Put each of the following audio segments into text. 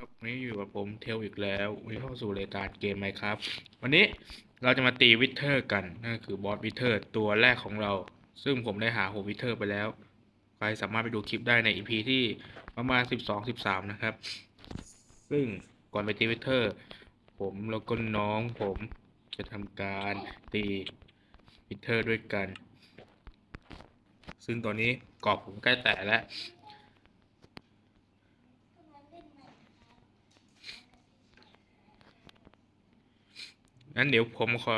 ครับวันนี้อยู่กับผมเทลอีกแล้ววันนี้เข้าสู่รายการเกมไหมครับ วันนี้เราจะมาตีวิเทอร์กันนั่นคือบอสวิเทอร์ตัวแรกของเรา ซึ่งผมได้หาหัววิเทอร์ไปแล้ว ใครสามารถไปดูคลิปได้ใน EP ที่ประมาณ 12-13 นะครับ ซึ่งก่อนไปตีวิเทอร์ ผมแล้วก็น้องผมจะทำการตีวิเทอร์ด้วยกัน ซึ่งตอนนี้กรอบผมใกล้แตะแล้ว งั้นเดี๋ยวผมขอ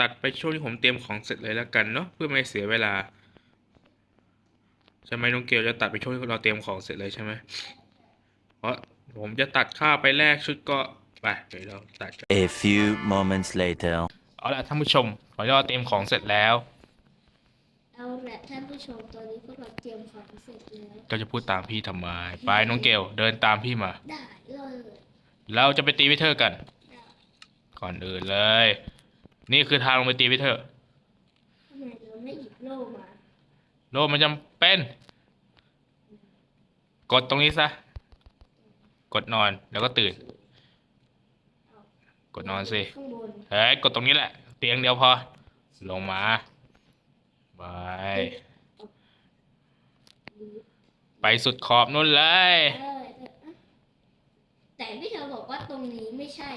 ตัดไปช่วงที่ผมเตรียมของเสร็จเลยแล้วกันเนาะเพื่อไม่ให้เสียเวลาใช่ไหมน้องเกลจะตัดไปช่วงที่เราเตรียมของเสร็จเลยใช่ไหมเพราะผมจะตัดค่าไปแลกชุดเก็ไปเดี๋ยวเราตัดกัน A few moments later. เอาละท่านผู้ชมขอเราเตรียมของเสร็จแล้วเอาละท่านผู้ชมตอนนี้พวกเราเตรียมของเสร็จแล้วก็จะพูดตามพี่ทำไมไปน้องเกลเดินตามพี่มา ได้เลยเราจะไปตีวิเทอร์กันได้ ก่อนอื่นเลย นี่คือทางลงไปตีวิเทอร์ทำไมเราไม่หยิบโล่มาโลมันจำเป็น กดตรงนี้ซะ กดนอนแล้วก็ตื่น กดนอนสิ ข้างบนเฮ้ย กดตรงนี้แหละ เตียงเดียวพอ ลงมาไปไปสุดขอบนู่นเลย เออแต่พี่เธอบอกว่าตรงนี้ไม่ใช่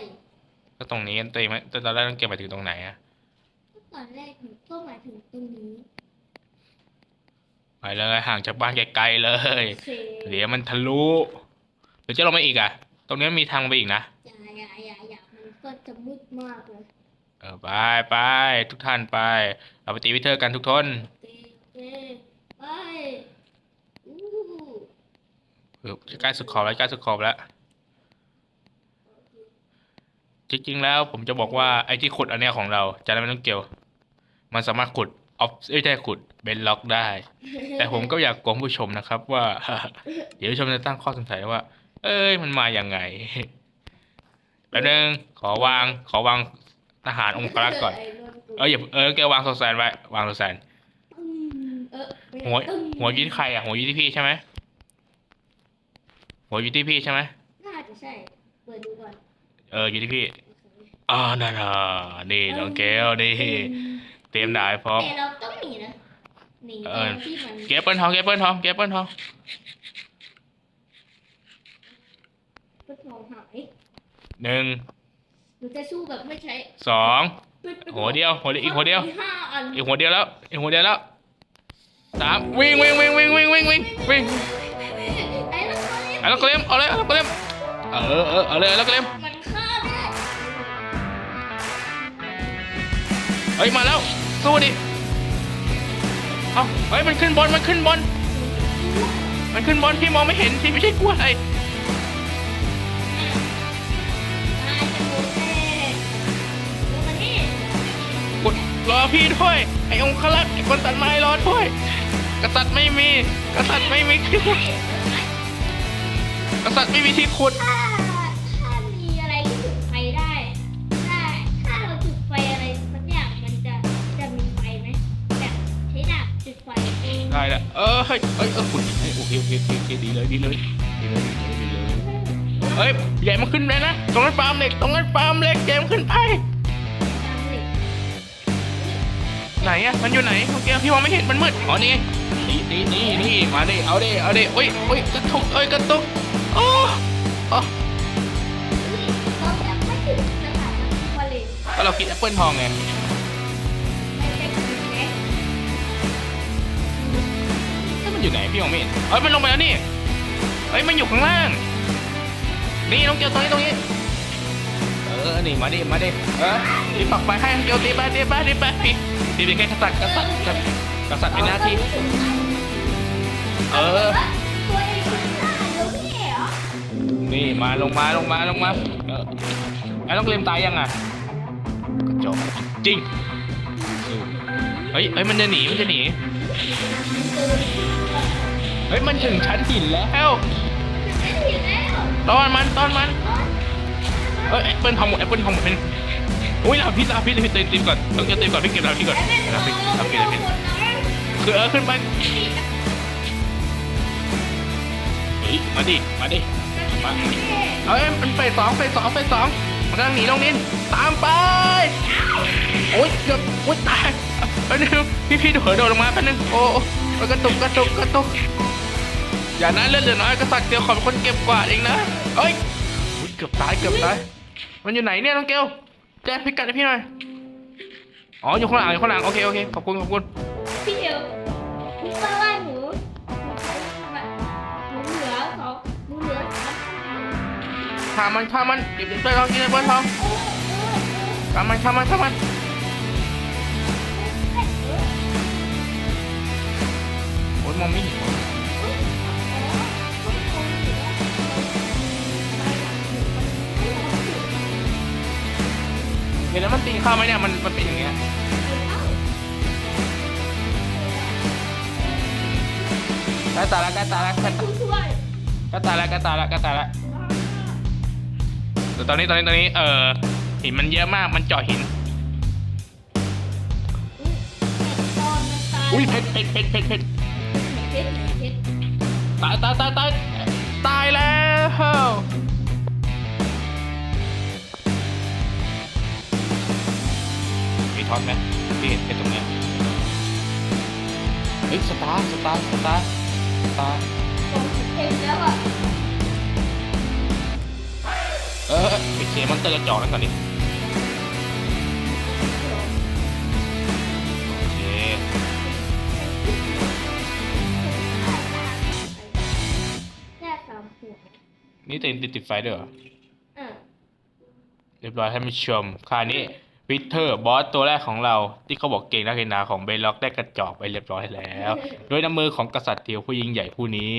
ก็ตรงนี้กันตีไหมแต่ตอนแรกต้องเก็บไปถึงตรงไหนอะก็ตอนแรกหนูก็หมายถึงตรงนี้ไปเลยห่างจากบ้านไกลๆเลย โอเคเดี๋ยวมันทะลุเดี๋ยวจะลงมาอีกอะตรงนี้มีทางไปอีกนะ อย่าอย่าอย่าอย่ามันก็จะมืดมากเลยเออไปไปทุกท่านไป เราไปตีวิเทอร์กันทุกทนโอเคโอเคไปอู้เออใกล้สุดขอบแล้วใกล้สุดขอบแล้ว จริงๆแล้วผมจะบอกว่าไอ้ที่ขุดอันเนี้ยของเราจะได้ไม่ต้องเกี่ยว มันสามารถขุดออฟไม่ใช่ขุดเบนล็อกได้ แต่ผมก็อยากกลผู้ชมนะครับ ว่า เดี๋ยวผู้ชมจะตั้งข้อสงสัยว่า เอ้ยมันมาอย่างไงแป๊บนึงขอวางขอวางทหารองครักษ์ก่อน เอออย่าเออแกวางโซแซนไว้วางโซแซนตึ้งเออไม่หัวหัวยี่ที่ใครอะหัวยี่ที่พี่ใช่ไหมหัวยูที่พี่ใช่ไหมน่าจะใช่เปิดดูก่อน เอออยู่ที่พี่อ่านั่นน่ะนี่น้องเกลนี่เตรียมดาบพร้อม แต่เราต้องหนีนะหนีเออตอนที่มันเก็บเปิ้ลทองเก็บเปิ้ลทองเก็บเปิ้ลทองเปิดทองหายหนึ่งหนูจะสู้แบบไม่ใช้สองปิดหัวเดียวหัวเดียวอีกหัวเดียวมีห้าอันอีกหัวเดียวแล้วอีกหัวเดียวแล้วสามวิ่งวิ่งวิ่งวิ่งวิ่งวิ่งวิ่งวิ่งไอ้ละครเอาแล้วก็เล่มเอาเลยเอาแล้วก็เล่มเออเออเอาเลยเอาแล้วก็เล่มมั เฮ้ยมาแล้ว สู้ดิ เอาเฮ้ยมันขึ้นบอลมันขึ้นบอลมันขึ้นบอลพี่มองไม่เห็นพี่ไม่ใช่กลัวอะไรตายจะหมดแน่ลงมานี่กดรอพี่ด้วย ไอ้องคลักษ์ไอ้คนตัดไม้รอด้วย กษัตริย์ไม่มี กษัตริย์ไม่มีที่ขุดกษัตริย์ไม่มีที่ขุด องได้แล้วเออเฮ้ยเฮ้ยเออขุดเฮ้โอเคโอเคโอเคโอเคดีเลยดีเลยดีเลยดีเลยดีเลยเฮ้ยใหญ่มาขึ้นเลยนะตรงนั้นฟาร์มเหล็กตรงนั้นฟาร์มเหล็กใหญ่มาขึ้นไปไหนอะมันอยู่ไหนโอเคพี่มองไม่เห็นมันมืดอ๋อนี่นี่นี่นี่นี่มาดิเอาดิเอาดิโอ้ยโอ้ยกระตุกเอ้ยกระตุกโอ้โอ้ก็เรากินแอปเปิลทองไง มันอยู่ไหนพี่มองไม่เห็นเอ้ยมันลงไปแล้วนี่เอ้ยมันอยู่ข้างล่าง นี่น้องเกียวตรงนี้ตรงนี้ เออ นี่มาดิ มาดิ เออตีปักไปให้เกียวตีไปตีไปตีไปพี่ตีเป็นแค่กษัตริย์กษัตริย์กษัตริย์กษัตริย์เป็นหน้าที่ เออ ตัวเองคือหน้าเดี๋ยวพี่เหรอนี่มาลงมาลงมาลงมา เออไอ้ต้องเลียมตายยังอะกระจอกจริง เฮ้ยเฮ้ยมันจะหนีมันจะหนี เฮ้ยมันถึงชั้นหินแล้วแล้วตอนมันตอนมันเอ้ยแอปเปิลทองหมดแอปเปิลทองหมดเป็นอุ้ยลาพิษลาพิษลาพิษตีตีก่อนต้องจะตีก่อนพี่เก็บลาพิษก่อนลาพิษลาพิษลาพิษคือเออขึ้นไปเฮ้ยมาดิมาดิมาเอ้ยมันเฟสองเฟสองเฟสองมันกำลังหนีลงนินตามไปโอ๊ยเกือบโอ๊ยตายแป๊บนึงพี่พี่โดดโดดลงมาแป๊บนึงโอ้โอ้กระตุกกระตุกกระตุก อย่านะเลือดเหลือน้อยกษัตริย์เดียวขอเป็นคนเก็บกวาดเองนะเอ้ยอุ๊ยเกือบตายเกือบตายมันอยู่ไหนเนี่ยน้องเกลแจ้งพิกัดให้พี่หน่อยอ๋ออยู่ข้างหลังอยู่ข้างหลังโอเคโอเคขอบคุณขอบคุณพี่เดียวหนูก็ว่าหนูหนูเหลือสองหนูเหลือสามฆ่ามันฆ่ามันเก็บเปิดทองกินเปิดทองเออเออเออฆ่ามันฆ่ามันฆ่ามันโอ๊ยมองไม่เห็น ห็นแล้วมันตีเข้าไหมเนี่ยมันมันเป็นอย่างเงี้ยใกล้ตายแล้วใกล้ตายแล้วใกล้ตายช่วยใกล้ตายแล้วใกล้ตายแล้วใกล้ตายแล้วแต่ตอนนี้ตอนนี้ตอนนี้เออหินมันเยอะมากมันเจาะหินตอนมันตายอุ้ยเพชรเพชรเพชรเพชรเพชรเพชรเพชรตายตายตายตายตายแล้ว มีท็อตไหมพี่เห็นเพชรตรงเนี้ยเฮ้ยสตาร์สตาร์สตาร์สตาร์ตรงเพชรแล้วอะเออไปเคลียร์มอนเตอร์กระจอกนั่นก่อนดิโอเคแค่สามหัวนี่ติดติดติดไฟด้วยเหรออะเรียบร้อยท่านผู้ชมคราวนี้ วิเทอร์บอสตัวแรกของเราที่เขาบอกเก่งนักเกนาของเบล็อกได้กระจอกไปเรียบร้อยแล้วโดยน้ำมือของกษัตริย์เดียวผู้ยิ่งใหญ่ผู้นี้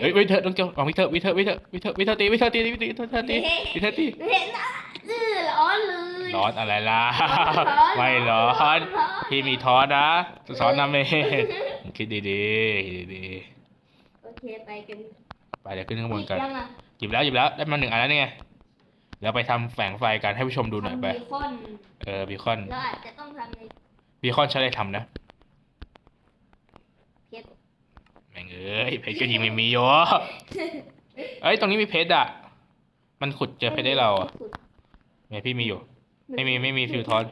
เฮ้ยวิเทอร์ต้องเจ้าเอาวิเทอร์วิเทอร์วิเทอร์วิเทอร์วิเทอร์ตีวิเทอร์ตีวิเทอร์ตีวิเทอร์ตีวิเทอร์ตีเห็นนะอื้อร้อนเลยร้อนอะไรล่ะร้อนไม่ร้อร้อนนพี่มีทอสนะสอนน้ำเมคิดดีๆคิดดีโอเคไปกันๆไปเดี๋ยวขึ้นข้างบนกันยังอะหยิบแล้วหยิบแล้วได้มาหนึ่งอันแล้วนี่ไง เดี๋ยวไปทำแฝงไฟกันให้ผู้ชมดูหน่อยไป ทำเบคอนเออบีคอนแล้วอาจจะต้องทำในบีคอนใช้อะไรทำนะ เพชร แม่งเอ้ยเพชรก็ยิงไม่มีโยเอ้ยตรงนี้มีเพชรอะ มันขุดเจอเพชรได้เราอะไงพี่มีอยู่ ไม่มีไม่มีฟิวทอน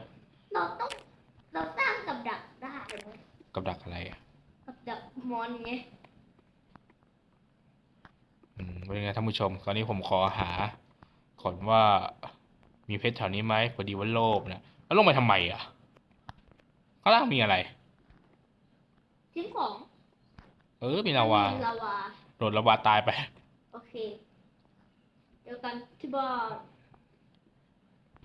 เราต้องเราสร้างกับดักได้ไหมกับดักอะไรอะกับดักมอนไงอืมเป็นไงท่านผู้ชมตอนนี้ผมขอหา ก่อนว่ามีเพชรแถวนี้ไหมพอดีว่าโลภนะแล้วลงไปทำไมอะข้างล่างมีอะไรทิ้งของ เออมีลาวามีลาวาโดดลาวาตายไป โอเค เดี๋ยวกันที่บ้าน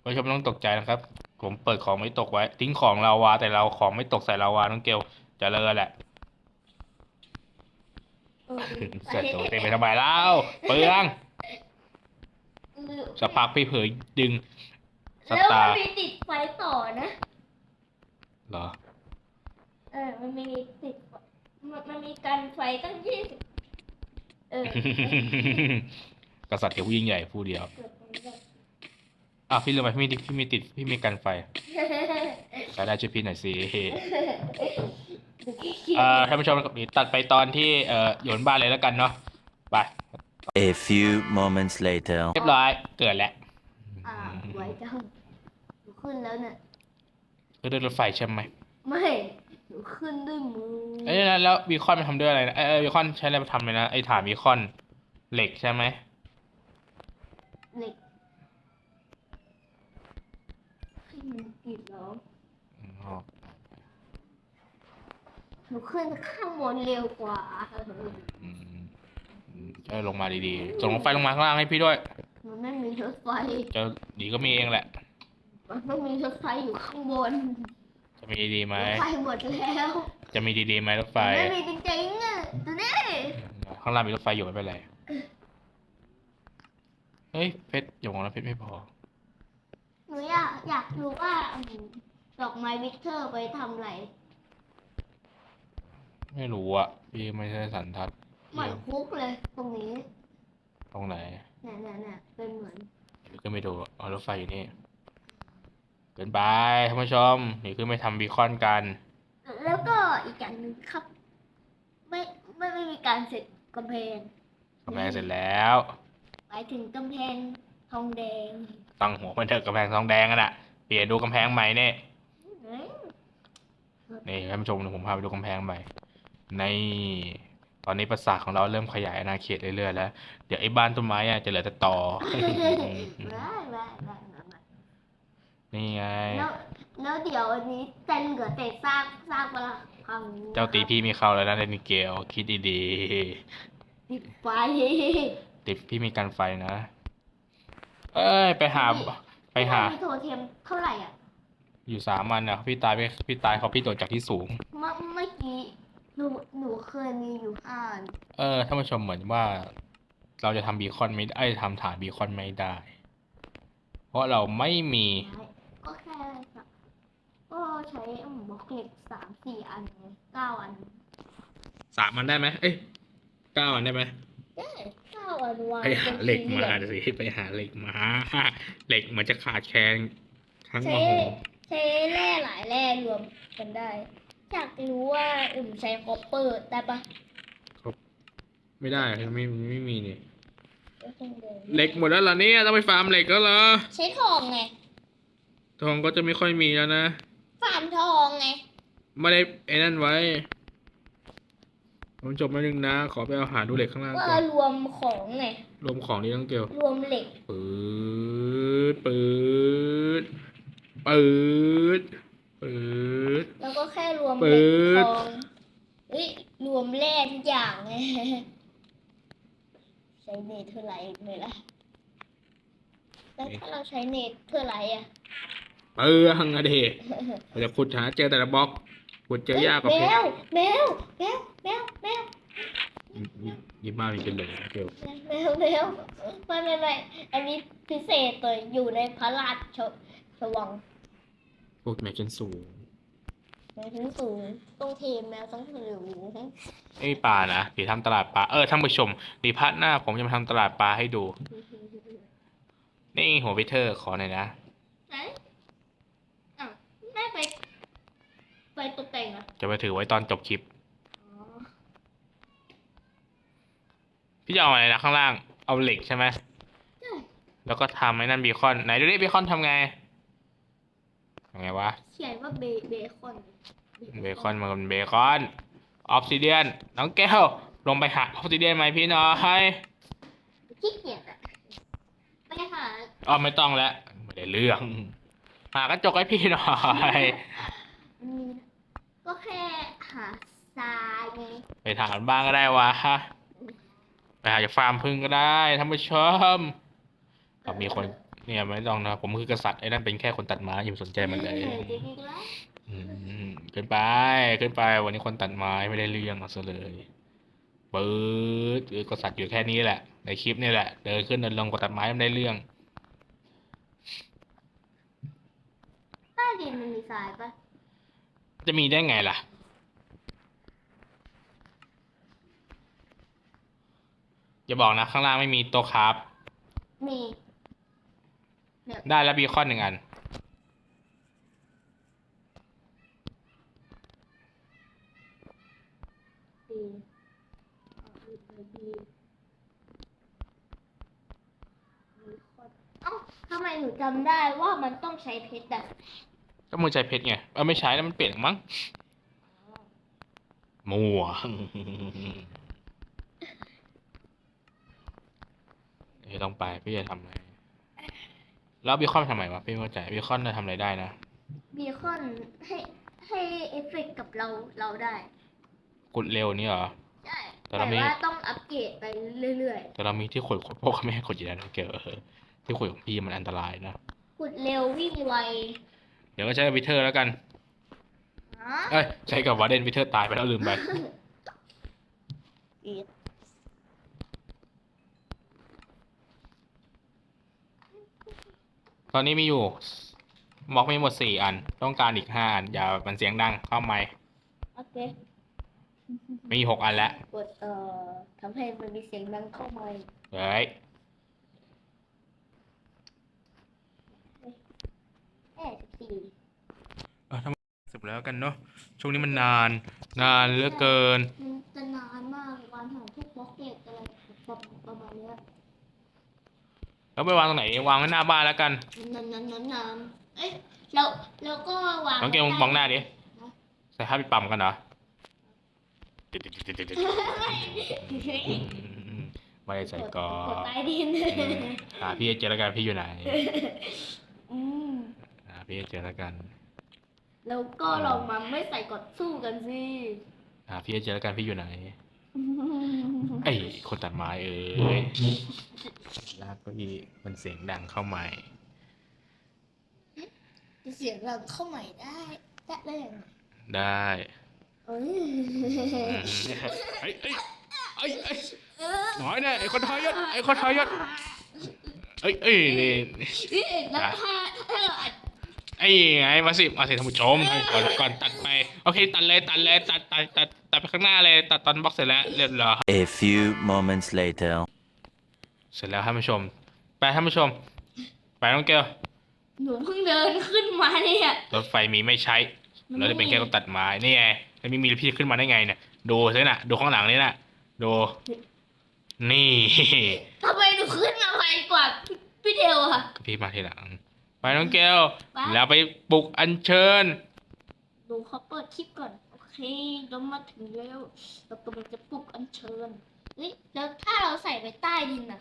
ผู้ชมไม่ต้องตกใจนะครับ ผมเปิดของไม่ตกไว้ ทิ้งของลาวาแต่เราของไม่ตกใส่ลาวาน้องเกลเจะเลอแหละเออเสร็จตัวเต็มไปทำไมเล่าเปลือง สักพักพี่เผยดึงสแล้วตามันร์มีติดไฟต่อนะ เหรอ เออ มันมีติดไฟมันมันมีการไฟตั้งยี่สิบเออ กษัตริย์เดียวผู้ยิ่งใหญ่ผู้เดียวเกิดตรงนี้เลยอะพี่ลืมไปพี่มีพี่มีติดพี่มีกันไฟใช้ได้ช่วยพี่หน่อยสิเอ่อท่านผู้ชมครับนี่ตัดไปตอนที่เอ่อโยนบ้านเลยแล้วกันเนาะไป A few moments later. เรียบร้อย เกิดแล้วอ่าไว้จังหนูขึ้นแล้วเนี่ยก็ด้วยรถไฟใช่ไหมไม่ หนูขึ้นด้วยมือ เอ้ยแล้วแล้วบีคอนมันทำด้วยอะไรนะเอ้ยบีคอนใช้อะไรมาทำเลยนะไอ้ฐานบีคอนเหล็กใช่ไหมเหล็กให้มันติดแล้ว อ๋อหนูขึ้นข้างบนเร็วกว่า อืม อืมเออลงมาดีๆ ส่งลงไฟลงมาข้างล่างให้พี่ด้วย มันไม่มีรถไฟเจะดีก็มีเองแหละ มันต้องมีรถไฟอยู่ข้างบนจะมีดีๆไหม รถไฟหมดแล้วจะมีดีๆไหมรถไฟไม่มีจริงๆอะดูนี่ข้างล่างมีรถไฟอยู่ไม่เป็นไร เฮ้ยเพชรอย่าบอกนะเพชรไม่พอ หนูอยากอยากรู้ว่าอืมดอกไม้วิกเตอร์ไปทำอะไร ไม่รู้อะพี่ไม่ใช่สันทัด เหมือนคุกเลย ตรงนี้ตรงไหนเนี่ยเนี่ยเนี่ยเป็นเหมือนพี่ก็ไม่ดูเอารถไฟอยู่นี่เกินไปท่านผู้ชม นี่คือไม่ทำบีคอนกัน แล้วก็อีกอย่างหนึ่งครับ ไม่ไม่ไม่มีการเสร็จกำแพงกำแพงเสร็จแล้วไปถึงกำแพงทองแดงตั้งหัวมันเถอะกำแพงทองแดงกันอะเปลี่ยนดูกำแพงใหม่เนี่ยเฮ้ยนี่ท่านผู้ชมเดี๋ยวผมพาไปดูกำแพงใหม่ใน ตอนนี้ประสาทของเราเริ่มขยายอาณาเขตเรื่อยๆแล้ว เดี๋ยวไอ้บ้านต้นไม้อะจะเหลือแต่ตอ ว้าวว้าวว้าวว้าวนี่ไง แล้วแล้วเดี๋ยววันนี้จะเหลือแต่ซากซากปลาพังเจ้าตีพี่มีเข้าแล้วนะในนิเกล คิดดีติดไฟๆติดพี่มีการไฟนะ เอ้ย ไปหา ไปหามีโทเทมเท่าไหร่อะ อยู่สามวันนะพี่ตายไปพี่ตายเขาพี่โดดจากที่สูง เมื่อเมื่อกี้ หนูหนูเคยมีอยู่ห้าอันเออท่านผู้ชมเหมือนว่า เราจะทำบีคอนไม่ได้ทำฐานบีคอนไม่ได้ เพราะเราไม่มีก็แค่สักก็ใช้บล็อกเหล็กสามสี่อันไงเก้าอันสามมันได้ไหมเอ้ยเก้าอันได้ไหมได้เก้าอันวางไปหาเหล็กมาป็นสี่สิไปหาเหล็กมาเหล็กมันจะขาดแคลนทั้งเหมลี่ยมโหใช้ใช้แร่หลายแร่รวมกันได้ อยากรู้ว่าอึมใช้คอปเปอร์ได้ปะไม่ได้ไม่ ไม่มีนี่ก็คงเดินเหล็กหมดแล้วเหรอเนี่ย ต้องไปฟาร์มเหล็กแล้วเหรอ ใช้ทองไง ทองก็จะไม่ค่อยมีแล้วนะ ฟาร์มทองไง ไม่ได้ไอ้นั่นไว้ ผมจบมาหนึ่งนะ ขอไปเอาหาดูเหล็กข้างล่างก็ก่อนรวมของไง รวมของนี้ต้องเกลรวมเหล็กปืดปืดปืดปืด แล้วก็แค่รวม ปึ๊ เหล็ก ด ทองเอ้ยรวมแร่ทุกอย่างไง ใช้เนเธอร์ไลท์เลยล่ะแล้วถ้าเรา ใช้เนเธอร์ไลท์อะเปลืองอะเดเราจะขุดหาเจอแต่ละบล็อกขุดเจอยากกว่าแมเพชรวแมวแมวแมวแมวยิ้มมากนี่เป็นเลยเกลแมวแมวไม่ไม่ไม่อันนี้พิเศษเลยอยู่ในพระราชชวังพวกแมกเกนสูงแมวถึงสูงต้องเทมแมวต้องสูงไอ้ยปลานะเดี๋ยวทำตลาดปลาเออท่านผู้ชมดีพัทหน้าผมจะมาทำตลาดปลาให้ดู นี่หัววิเทอร์ขอหน่อยนะไหนอ้าวแม่ไป ไปตกแต่งเหรอะจะไปถือไว้ตอนจบคลิปพี่จะเอาอะไรนะข้างล่าง เอาเหล็กใช่ไหม ใช่แล้วก็ทำไอ้นั่นบีคอน ไหนดูดิบีคอนทำไงทำไงวะ เขียนว่าเบเบคอนเบคอนมันเป็นเบคอนออฟซิเดียน น้องแก้ว ลงไปหาออฟซิเดียนไหมพี่น้อย ขี้เกียจอะไปหา อ๋อไม่ต้องแล้วไม่ได้เรื่อง หากระจกให้พี่หน่อยอืมก็แค่หาทรายไงไปถามบ้างก็ได้วะไปหาจากฟาร์มพึ่งก็ได้ท่านผู้ชมก็มีคนเนี่ยไม่ต้องนะผมคือกษัตริย์ไอ้นั่นเป็นแค่คนตัดไม้อย่าไปสนใจมันเลยออจริงๆแล้วอืมเกินไปเกินไป วันนี้คนตัดไม้ไม่ได้เรื่องเอาซะเลยปื๊ดเออกษัตริย์อยู่แค่นี้แหละ ในคลิปนี่แหละ เดินขึ้นเดินลงกดตัดไม้ไม่ได้เรื่อง ใต้ ดินมันมีทรายปะจะมีได้ไงล่ะ อย่าบอกนะข้างล่างไม่มีโต๊ะครับ มีได้แล้วบีคอนหนึ่งอันดีเอาอีกเลยดีมีคนเอ้าทำไมหนูจำได้ว่ามันต้องใช้เพชรอะ ก็มือใจเพชรไงเออไม่ใช้แล้วมันเปลี่ยนมั้งมัวเอ้ยต้องไปพี่จะทำอะไรแล้วบีคอนทำไมวะพี่ไม่เข้าใจบีคอนจะทำอะไรได้นะบีคอนให้ให้เอฟเฟกต์กับเราเราได้กดเร็วนี่เหรอใช่แต่แต่เรามีว่าต้องอัปเกรดไปเรื่อยแต่เรามีที่ขุดพวกไม่ให้ขุดอยู่แล้วนะเกลอที่ขุดของพี่มันอันตรายนะๆขุดเร็ววิ่งไว เดี๋ยวก็ใช้วิเทอร์แล้วกันฮะเอ้ยใช้กับวาเดนวิเทอร์ตายไปแล้วลืมไป อีกตอนนี้มีอยู่บล็อกมีหมดสี่อัน ต้องการอีกห้าอัน อย่ามันเสียงดังเข้าไมค์โอเคมีหกอันแล้ว กดเอ่อทำให้มันมีเสียงดังเข้ามา เฮ้ย แค่สิบสี่ เออทำสุดแล้วกันเนาะช่วงนี้มันนาน นานเหลือเกิน มันจะนานมากการหาพวกบล็อกเก็ตอะไรแบบประมาณเนี้ยแล้วไปวางตรงไหน วางไว้หน้าบ้านแล้วกันน้ำน้ำน้ำน้ำเอ้ยแล้วแล้วก็วางน้องเกลมองหน้าดิใส่ผ้าปิดปากกันเหรอไม่ได้ใส่กอกดใต้ดินหาพี่ให้เจอแล้วกันพี่อยู่ไหนอืม หาพี่ให้เจอแล้วกัน แล้วก็ลองมาไม่ใส่กดสู้กันสิหาพี่ให้เจอแล้วกันพี่อยู่ไหนไอ้คนตัดไม้เอ้ยลากเก็อีมันเสียงดังเข้าใหม่ จะเสียงเราเข้าใหม่ได้ได้เลยงได้เอ้ยไอ้ไอ้ไอ้ไอ้น้อยเนี่ยไอ้คนทอยศไอ้คนทอยศเอ้ยเอ้ยนี่เอ้ยแล้วถ้าถ้าเราอัด ไอ้ไงมาสิมาสิท่านผู้ชมก่อนก่อนตัดไป โอเค ตัดเลยตัดเลยตัดตัดตัดตัดไปข้างหน้าเลย ตัดตอนบล็อกเสร็จแล้วเรียบร้อย A few moments later. เสร็จแล้วท่านผู้ชม ไปท่านผู้ชม ไปน้องเกลหนูเพิ่งเดินขึ้นมาเนี่ยรถไฟมีไม่ใช้ เราจะเป็นแค่คนตัดไม้นี่ไงแล้วมีมีพี่ขึ้นมาได้ไงเนี่ยดูซิน่ะ ดูข้างหลังนี่น่ะ ดู นี่ทำไมหนูขึ้นมาไวกว่าพี่พี่เดวอะพี่มาทีหลัง ไปน้องเกลไป แล้วไปปลุกอัญเชิญ หนูขอเปิดคลิปก่อน โอเคเรามาถึงแล้วเรากำลังจะปลุกอัญเชิญเฮ้ยแล้วถ้าเราใส่ไปใต้ดินอะ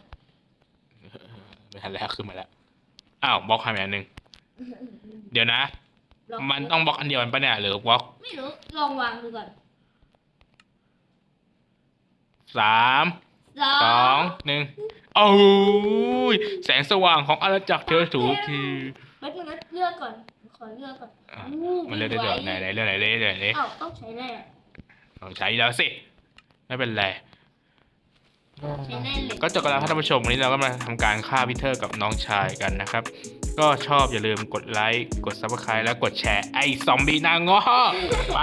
ไม่ทันแล้วขึ้นมาแล้ว อ้าวบล็อกหายไปอันหนึ่งเดี๋ยวนะลองมันต้องบล็อกอันเดียวกันปะเนี่ยหรือบล็อกไม่รู้ลองวางดูก่อนสาม สอสองงหนึ่งโอ้ยแสงสว่างของอาณาจักรเธอถูกทีแป๊บนึงนะเลือกก่อน ขอเลือกก่อนอะ อู้มันเลือกได้เดี๋ยวไหนไหนเลือกไหนเลือกไหนเลือกเอ้าต้องใช้แน่เอาใช้แล้วสิไม่เป็นไรใช้แน่เลยก็จบกันแล้วท่านผู้ชมวันนี้เราก็มาทำการฆ่าพีเตอร์กับน้องชายกันนะครับก็ ชอบอย่าลืมกดไลค์ กดซับสไครต์แล้วกดแชร์ไอ้ซอมบี้นางง้อไป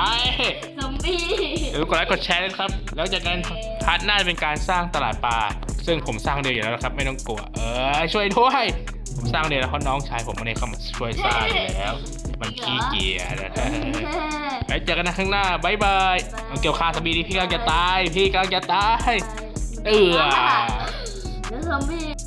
ซอมบี้อย่าลืมกดไลค์กดแชร์นะครับ แล้วจากนั้นพาร์ทหน้าจะเป็นการสร้างตลาดปลาซึ่งผมสร้างเดียวอยู่แล้วนะครับ ไม่ต้องกลัว เออช่วยด้วยผมสร้างเดียวแล้วเพราะน้องชายผมไม่ได้เข้ามาช่วยสร้างอยู่แล้ว มันขี้เกียจนะไว้เจอกันนะข้างหน้าบายบายเอาเกี่ยวข้าวสบีดีพี่กำลังจะตาย พี่กำลังจะตายเออแล้วซอมบี้